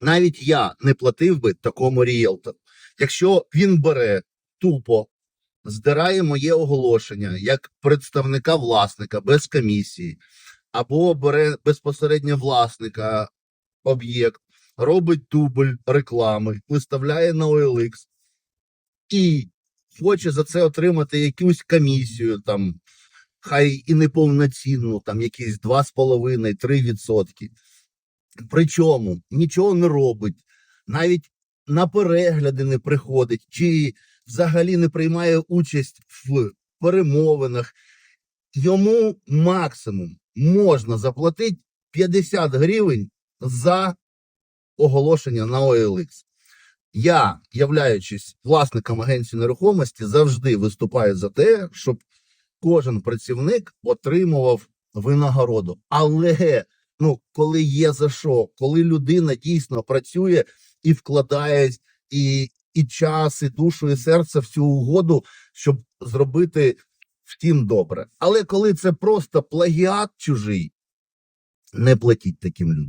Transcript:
навіть я не платив би такому ріелтору. Якщо він бере тупо, здирає моє оголошення як представника власника без комісії, або бере безпосередньо власника об'єкт, робить дубль реклами, виставляє на OLX і хоче за це отримати якусь комісію, там, хай і неповноцінну, там якісь 2,5-3%. Причому нічого не робить, навіть на перегляди не приходить, чи взагалі не приймає участь в перемовинах. Йому максимум можна заплатити 50 гривень за оголошення на OLX. Я, являючись власником агенції нерухомості, завжди виступаю за те, щоб кожен працівник отримував винагороду. Але ну, коли є за що, коли людина дійсно працює і вкладає і, і час, і душу, і серце в цю угоду, щоб зробити втім добре. Але коли це просто плагіат чужий, не платіть таким людям.